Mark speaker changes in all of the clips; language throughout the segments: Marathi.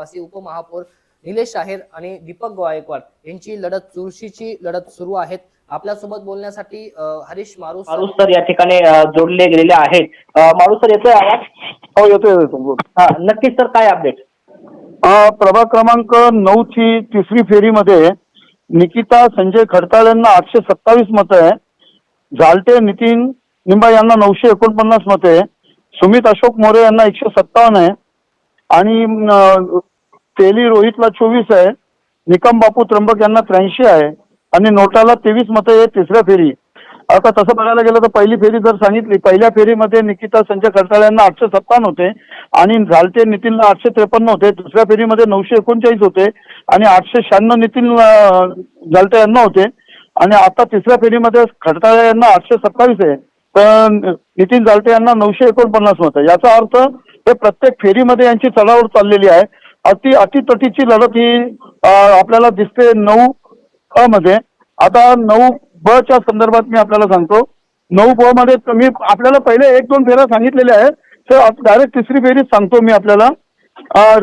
Speaker 1: आवासी उपमहापौर निलेश शाहीर आणि दीपक गायकवाड यांची लढत चुरशीची लढत सुरू आहेत. आपल्यासोबत बोलण्यासाठी हरीश मारुस
Speaker 2: मारुस सर या ठिकाणी जोडले गेलेले आहेत. अ, मारुस सर येतोय आवाज?
Speaker 3: हो येतोय.
Speaker 2: हा नक्कीच सर काय अपडेट?
Speaker 3: प्रभाग क्रमांक नऊ ची तिसरी फेरीमध्ये निकिता संजय खडताळ यांना आठशे सत्तावीस मतं आहे झालटे नितीन निंबा यांना नऊशे एकोणपन्नास मतं आहे सुमित अशोक मोरे यांना एकशे सत्तावन्न आहे आणि तेली रोहितला चोवीस आहे निकम बापू त्र्यंबक यांना त्र्याऐंशी आहे आणि नोटाला तेवीस मतं आहे तिसऱ्या फेरी. आता तसं बघायला गेलं तर पहिली फेरी जर सांगितली पहिल्या फेरीमध्ये निकिता संजय खडताळ यांना आठशे सत्तावन्न होते आणि झालते नितीनला आठशे त्रेपन्न होते दुसऱ्या फेरीमध्ये नऊशे एकोणचाळीस होते आणि आठशे शहाण्णव नितीन झालते यांना होते आणि आता तिसऱ्या फेरीमध्ये खडताळे यांना आठशे सत्तावीस आहे तर नितीन झालटे यांना नऊशे एकोणपन्नास मत. याचा अर्थ हे प्रत्येक फेरीमध्ये यांची चढाओढ चाललेली आहे अति अटीतटीची लढत ही आपल्याला दिसते नऊ अ मध्ये. आता नऊ ब च्या संदर्भात मी आपल्याला सांगतो. नऊ ब मध्ये मी आपल्याला पहिले एक दोन फेऱ्या सांगितलेल्या आहेत. तर डायरेक्ट तिसरी फेरी सांगतो मी आपल्याला.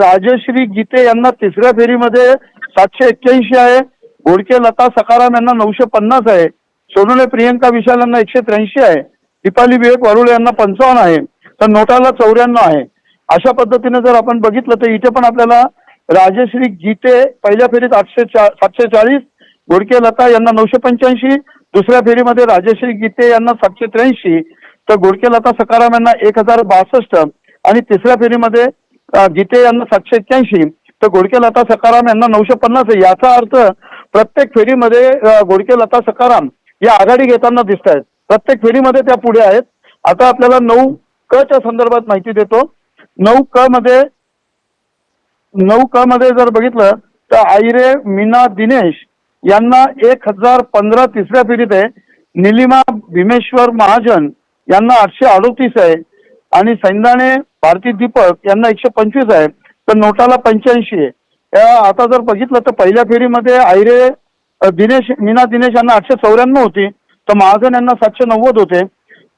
Speaker 3: राजश्री गीते यांना तिसऱ्या फेरीमध्ये सातशे एक्क्याऐंशी आहे. घोडके लता सकाराम यांना नऊशे पन्नास आहे. सोनोले प्रियंका विशाल यांना एकशे त्र्याऐंशी आहे. दीपाली विवेक वरुळे यांना पंचावन्न आहे. तर नोटाला चौऱ्याण्णव आहे. अशा पद्धतीने जर आपण बघितलं तर इथे पण आपल्याला राजश्री गीते पहिल्या फेरीत आठशे सातशे चाळीस गोडके लता यांना नऊशे पंच्याऐंशी दुसऱ्या फेरीमध्ये राजश्री गीते यांना सातशे त्र्याऐंशी तर गोडके लता सकाराम यांना एक हजार बासष्ट आणि तिसऱ्या फेरीमध्ये गीते यांना सातशे एक्क्याऐंशी तर गोडके लता सकाराम यांना नऊशे पन्नास. याचा अर्थ प्रत्येक फेरीमध्ये गोडके लता सकाराम या आघाडी घेताना दिसत आहेत प्रत्येक फेरीमध्ये त्या पुढे आहेत. आता आपल्याला नऊ क च्या संदर्भात माहिती देतो. नऊ क मध्ये नऊ क मध्ये जर बघितलं तर आईरे मीना दिनेश यांना एक हजार पंधरा तिसऱ्या फेरीत आहे. निलिमा भीमेश्वर महाजन यांना आठशे अडोतीस आहे. आणि सैंदाणे भारती दीपक यांना एकशे पंचवीस आहे. तर नोटाला पंच्याऐंशी आहे. आता जर बघितलं तर पहिल्या फेरीमध्ये आयरे दिनेश मीना दिनेश यांना आठशे चौऱ्याण्णव होती. तर महाजन यांना सातशे नव्वद होते.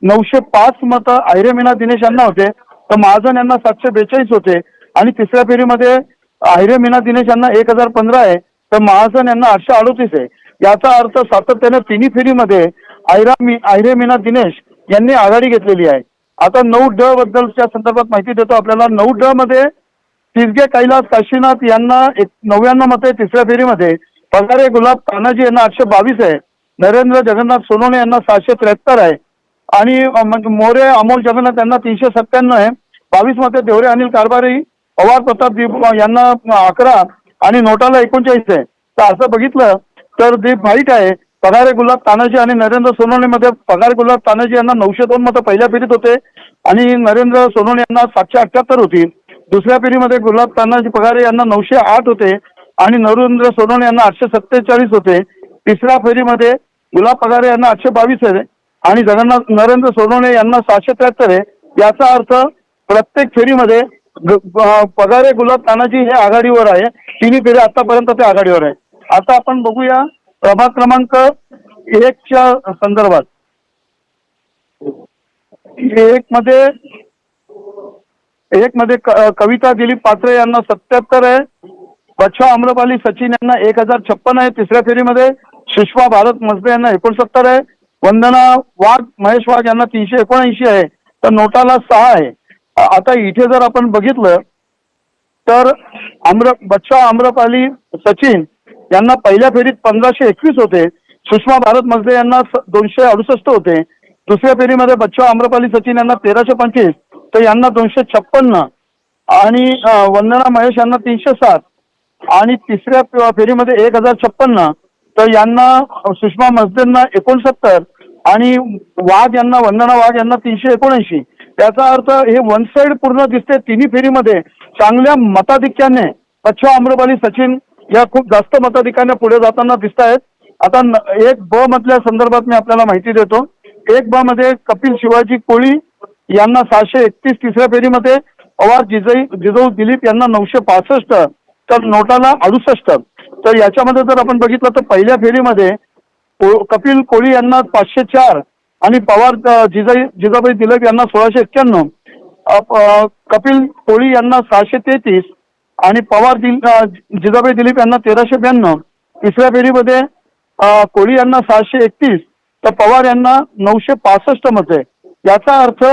Speaker 3: नऊशे पाच मतं आयरे मीना दिनेश यांना होते. तर महाजन यांना सातशे बेचाळीस होते. आणि तिसऱ्या फेरीमध्ये आहिरे मीना दिनेश यांना एक हजार पंधरा आहे. तर महाजन यांना आठशे अडोतीस आहे. याचा अर्थ सातत्याने तिन्ही फेरीमध्ये आयरा मी आहिरे मीना दिनेश यांनी आघाडी घेतलेली आहे. आता नऊ ड बद्दलच्या संदर्भात माहिती देतो आपल्याला. नऊ ड मध्ये तिसगे कैलास काशीनाथ यांना एक नव्याण्णव मत आहे तिसऱ्या फेरीमध्ये. पगारे गुलाब तानाजी यांना आठशे बावीस आहे. नरेंद्र जगन्नाथ सोनोने यांना सहाशे त्र्याहत्तर आहे. आणि म्हणजे मोरे अमोल जगन्नाथ यांना तीनशे सत्त्याण्णव आहे बावीसमध्ये देवरे अनिल कारभारी पवार प्रताप दीप यांना अकरा आणि नोटाला एकोणचाळीस आहे. तर असं बघितलं तर दीप व्हाईट आहे. पगारे गुलाब तानाजी आणि नरेंद्र सोनवणे मध्ये पगार गुलाब तानाजी यांना नऊशे दोन मतं पहिल्या फेरीत होते आणि नरेंद्र सोनवणे यांना सातशे अठ्याहत्तर होती. दुसऱ्या फेरीमध्ये गुलाब तानाजी पगारे यांना नऊशे आठ होते आणि नरेंद्र सोनवणे यांना आठशे सत्तेचाळीस होते. तिसऱ्या फेरीमध्ये गुलाब पगारे यांना आठशे बावीस आहे आणि जगन्नाथ नरेंद्र सोनवणे यांना सहाशे त्र्याहत्तर आहे. याचा अर्थ प्रत्येक फेरीमध्ये पगारे गुलाब तानाजी हे आघाडीवर आहे. तिन्ही फेरी आतापर्यंत ते आघाडीवर आहे. आता आपण बघूया प्रभाग क्रमांक एकच्या संदर्भात. एक मध्ये एक मध्ये कविता दिलीप पात्रे यांना सत्याहत्तर आहे. बच्छा अम्रपाली सचिन यांना एक हजार छप्पन आहे. तिसऱ्या फेरीमध्ये सुषमा भारत मजबे यांना एकोणसत्तर आहे. वंदना वाघ महेश वाघ यांना तीनशे एकोणऐंशी आहे तर नोटाला सहा आहे. आता इथे जर आपण बघितलं तर आम्र बच्चा आम्रपाली सचिन यांना पहिल्या फेरीत पंधराशे एकवीस होते. सुषमा भारत मजले यांना दोनशे अडुसष्ट होते. दुसऱ्या फेरीमध्ये बच्चा आम्रपाली सचिन यांना तेराशे पंचवीस तर यांना दोनशे छप्पन्न. आणि वंदना महेश यांना तीनशे सात. आणि तिसऱ्या फेरीमध्ये एक हजार छप्पन्न. तर यांना सुषमा मस्देंना एकोणसत्तर आणि वाघ यांना वंदना वाघ यांना तीनशे एकोणऐंशी. त्याचा अर्थ हे वन साइड पूर्ण दिसते तिन्ही फेरीमध्ये. चांगल्या मताधिक्याने बच्चा आम्रपाली सचिन या खूप जास्त मताधिकाने पुढे जाताना दिसत आहेत आता एक ब मधल्या संदर्भात मी आपल्याला माहिती देतो. एक ब मध्ये कपिल शिवाजी कोळी यांना सहाशे एकतीस तिसऱ्या फेरीमध्ये पवार जिजई जिजाऊ दिलीप यांना नऊशे पासष्ट तर नोटाला अडुसष्ट. तर याच्यामध्ये जर आपण बघितलं तर पहिल्या फेरीमध्ये कपिल कोळी यांना पाचशे चार आणि पवार जिजाई जिजाबाई दिलीप यांना सोळाशे एक्क्याण्णव. कपिल कोळी यांना सहाशे तेहतीस आणि पवार दिल जिजाबाई दिलीप यांना तेराशे ब्याण्णव. तिसऱ्या फेरीमध्ये कोळी यांना सहाशे एकतीस तर पवार यांना नऊशे पासष्ट मते. याचा अर्थ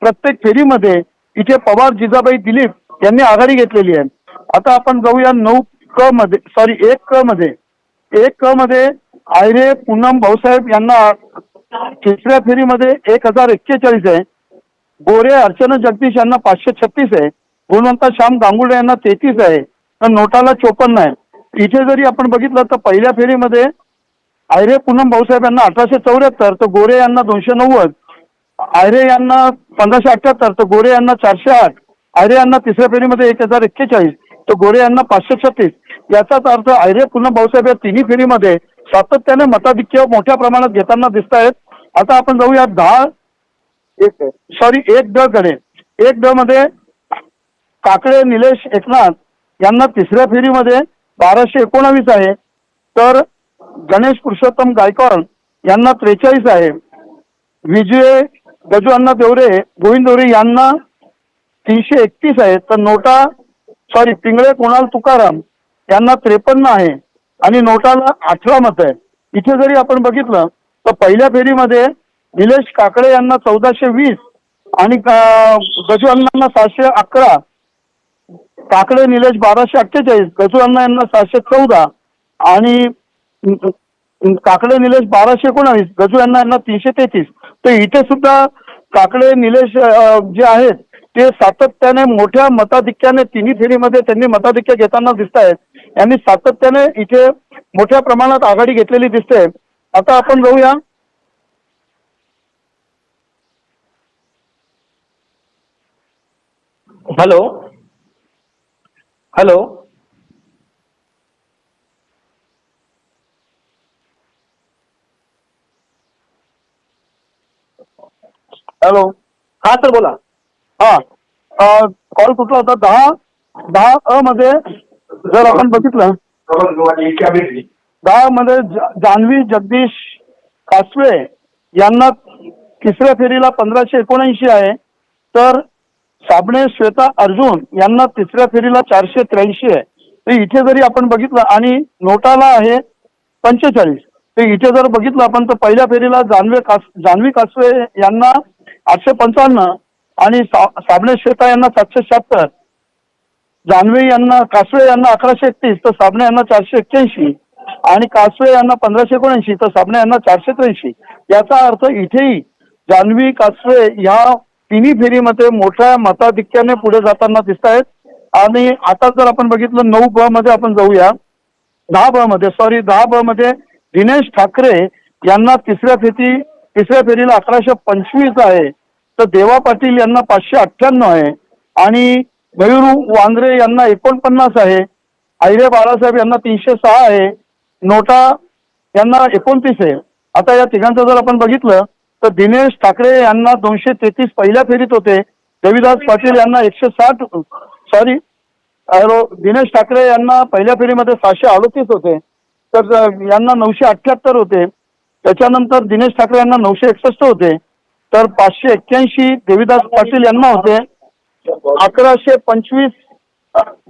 Speaker 3: प्रत्येक फेरीमध्ये इथे पवार जिजाबाई दिलीप यांनी आघाडी घेतलेली आहे. आता आपण जाऊया नऊ क मध्ये सॉरी एक क मध्ये. एक क मध्ये आयरे पूनम भाऊसाहेब यांना तिसऱ्या फेरीमध्ये एक हजार एक्केचाळीस आहे. गोरे अर्चना जगदीश यांना पाचशे छत्तीस आहे. गुणवंता श्याम गांगुडे यांना तेहतीस आहे. तर नोटाला चोपन्न आहे. इथे जरी आपण बघितलं तर पहिल्या फेरीमध्ये आयरे पूनम भाऊसाहेब यांना अठराशे चौऱ्याहत्तर तर गोरे यांना दोनशे नव्वद आयरे यांना पंधराशे अठ्याहत्तर तर गोरे यांना चारशे आठ आयरे यांना तिसऱ्या फेरीमध्ये एक हजार एक्केचाळीस तर गोरे यांना पाचशे छत्तीस. याचाच अर्थ आयरे पुन्हा भाऊसाहेब या तिन्ही फेरीमध्ये सातत्याने मताधिक्य मोठ्या प्रमाणात घेताना दिसत आहेत आता आपण जाऊया दहा एक सॉरी एक ड कडे. एक ड मध्ये काकडे निलेश एकनाथ यांना तिसऱ्या फेरीमध्ये बाराशे एकोणावीस आहे. तर गणेश पुरुषोत्तम गायकवाड यांना त्रेचाळीस आहे. विजय गजू अण्णा देवरे गोविंद देवरे यांना तीनशे एकतीस आहे. तर नोटा सॉरी पिंगळे कुणाल तुकाराम यांना त्रेपन्न आहे आणि नोटाला अठरा मत आहे. इथे जरी आपण बघितलं तर पहिल्या फेरीमध्ये निलेश काकडे यांना चौदाशे वीस आणि गजू अण्णांना सहाशे अकरा काकडे निलेश बाराशे अठ्ठेचाळीस गजू अण्णा यांना सहाशे चौदा आणि काकडे निलेश बाराशे एकोणावीस गजू अण्णा यांना तीनशे तेहतीस. तर इथे सुद्धा काकडे निलेश जे आहेत ते सातत्याने मोठ्या मताधिक्याने तिन्ही फेरीमध्ये त्यांनी मताधिक्य घेताना दिसत आहेत यांनी सातत्याने इथे मोठ्या प्रमाणात आघाडी घेतलेली दिसते. आता आपण जाऊया.
Speaker 2: हॅलो. हॅलो.
Speaker 3: हॅलो.
Speaker 2: हा सर बोला.
Speaker 3: हा. कॉल कुठला होता दहा दहा अ मध्ये जर आपण बघितलं दहा मध्ये जान्हवी जगदीश कासवे यांना तिसऱ्या फेरीला पंधराशे एकोणऐंशी आहे. तर साबणे श्वेता अर्जुन यांना तिसऱ्या फेरीला चारशे त्र्याऐंशी आहे. तर इथे जरी आपण बघितलं आणि नोटाला आहे पंचेचाळीस. तर इथे जर बघितलं आपण तर पहिल्या फेरीला जान्हवी कास जान्हवी कासवे यांना आठशे पंचावन्न आणि साबणे श्वेता यांना सातशे शहात्तर जान्हवी यांना कासवे यांना अकराशे एकतीस तर साबणे यांना चारशे एक्क्याऐंशी आणि कासवे यांना पंधराशे एकोणऐंशी तर साबणे यांना चारशे त्र्याऐंशी. याचा अर्थ इथेही जान्हवी कासवे या तिन्ही फेरीमध्ये मोठ्या मताधिक्याने पुढे जाताना दिसत आहेत आणि आता जर आपण बघितलं नऊ ब मध्ये आपण जाऊया. दहा ब मध्ये सॉरी दहा ब मध्ये दिनेश ठाकरे यांना तिसऱ्या फेरी तिसऱ्या फेरीला अकराशे पंचवीस आहे. तर देवा पाटील यांना पाचशे अठ्ठ्याण्णव आहे. आणि मयूर वांद्रे यांना एकोणपन्नास आहे. आयरे बाळासाहेब यांना तीनशे सहा आहे. नोटा यांना एकोणतीस आहे. आता या तिघांचं जर आपण बघितलं तर दिनेश ठाकरे यांना दोनशे तेहतीस पहिल्या फेरीत होते. देवीदास पाटील यांना एकशे साठ सॉरी दिनेश ठाकरे यांना पहिल्या फेरीमध्ये सहाशे अडतीस होते. तर यांना नऊशे अठ्ठ्याहत्तर होते. त्याच्यानंतर दिनेश ठाकरे यांना नऊशे एकसष्ट होते. तर पाचशे एक्क्याऐंशी देवीदास पाटील यांना होते. अकराशे पंचवीस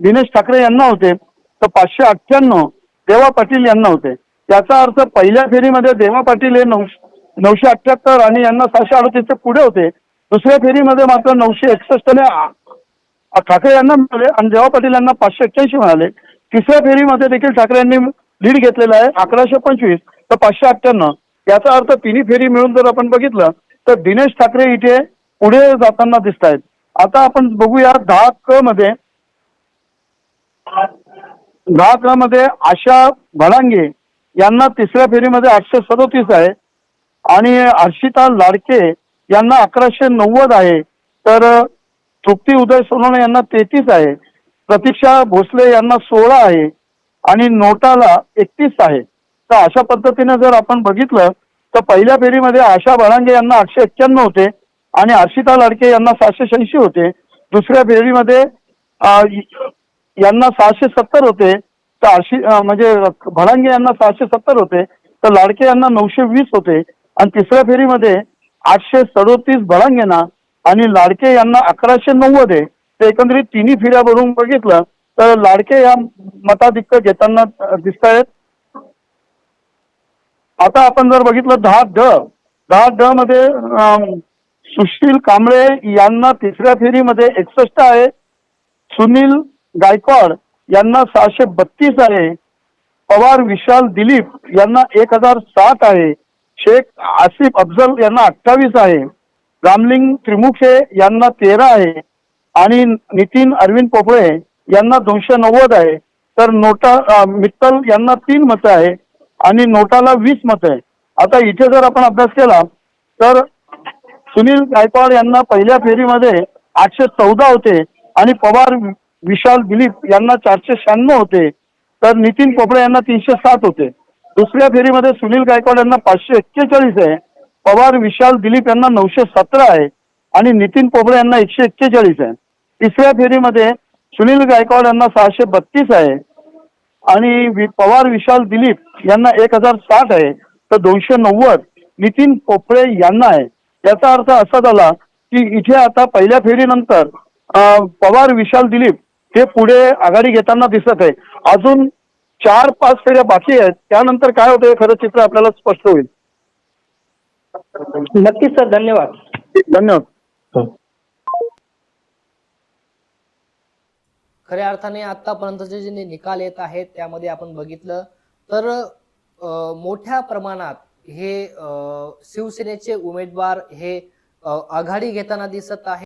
Speaker 3: दिनेश ठाकरे यांना होते. तर पाचशे अठ्ठ्याण्णव देवा पाटील यांना होते. याचा अर्थ पहिल्या फेरीमध्ये देवा पाटील हे नऊशे नऊशे अठ्ठ्याहत्तर आणि यांना सहाशे अडतीसचे पुढे होते. दुसऱ्या फेरीमध्ये मात्र नऊशे एकसष्टने ठाकरे यांना मिळाले आणि देवा पाटील यांना पाचशे एक्क्याऐंशी मिळाले. तिसऱ्या फेरीमध्ये देखील ठाकरे यांनी लीड घेतलेला आहे अकराशे पंचवीस तर पाचशे अठ्ठ्याण्णव. याचा अर्थ तिन्ही फेरी मिळून जर आपण बघितलं तर दिनेश ठाकरे इथे पुढे जाताना दिसत आहेत आता आपण बघूया दहा क मध्ये दहा क मध्ये आशा भडांगे यांना तिसऱ्या फेरीमध्ये आठशे सदोतीस आहे आणि हर्षिता लाडके यांना अकराशे नव्वद आहे. तर तृप्ती उदय सोनवणे यांना तेहतीस आहे. प्रतीक्षा भोसले यांना सोळा आहे आणि नोटाला एकतीस आहे. तर अशा पद्धतीने जर आपण बघितलं तर पहिल्या फेरीमध्ये आशा भडांगे यांना आठशे एक्क्याण्णव होते आणि हर्षिता लाडके यांना सहाशे शहाऐंशी होते. दुसऱ्या फेरीमध्ये यांना सहाशे सत्तर होते. तर हर्षी म्हणजे भडांगे यांना सहाशे सत्तर होते. तर लाडके यांना नऊशे वीस होते. आणि तिसऱ्या फेरीमध्ये आठशे सदोतीस भडांगेना आणि लाडके यांना अकराशे नव्वद आहे. तर एकंदरीत तिन्ही फेऱ्या भरून बघितलं तर लाडके या मताधिक्य घेताना दिसत आहेत आता आपण जर बघितलं दहा ड दहा ड मध्ये सुशील कांबळे यांना तिसऱ्या फेरीमध्ये एकसष्ट आहे. सुनील गायकवाड यांना सहाशे बत्तीस आहे. पवार विशाल दिलीप यांना एक हजार सात आहे. शेख आसिफ अफजल यांना अठ्ठावीस आहे. रामलिंग त्रिमुखे यांना तेरा आहे. आणि नितीन अरविंद पोपळे यांना दोनशे नव्वद आहे. तर नोटा मित्तल यांना तीन मतं आहे. आणि नोटाला वीस मतं आहे. आता इथे जर आपण अभ्यास केला तर सुनील गायकवाड यांना पहिल्या फेरीमध्ये आठशे चौदा होते आणि पवार विशाल दिलीप यांना चारशे शहाण्णव होते. तर नितीन कोपडे यांना तीनशे सात होते. दुसऱ्या फेरीमध्ये सुनील गायकवाड यांना पाचशे एक्केचाळीस आहे. पवार विशाल दिलीप यांना नऊशे सतरा आहे. आणि नितीन पोपळे यांना एकशे एक्केचाळीस आहे. तिसऱ्या फेरीमध्ये सुनील गायकवाड यांना सहाशे बत्तीस आहे. आणि पवार विशाल दिलीप यांना एक हजार साठ आहे तर दोनशे नव्वद नितीन पोपळे यांना आहे. याचा अर्थ असा झाला की इथे आता पहिल्या फेरीनंतर पवार विशाल दिलीप हे पुढे आघाडी घेताना दिसत आहे. अजून चार पाच फेऱ्या बाकी आहेत. त्यानंतर काय होतं हे खरं चित्र आपल्याला स्पष्ट होईल.
Speaker 2: नक्कीच सर. धन्यवाद.
Speaker 3: धन्यवाद.
Speaker 1: खऱ्या अर्थाने आतापर्यंतचे जे निकाल येत आहेत त्यामध्ये आपण बघितलं तर मोठ्या प्रमाणात हे शिवसेनेचे उमेदवार हे आघाडी घेताना दिसत आहे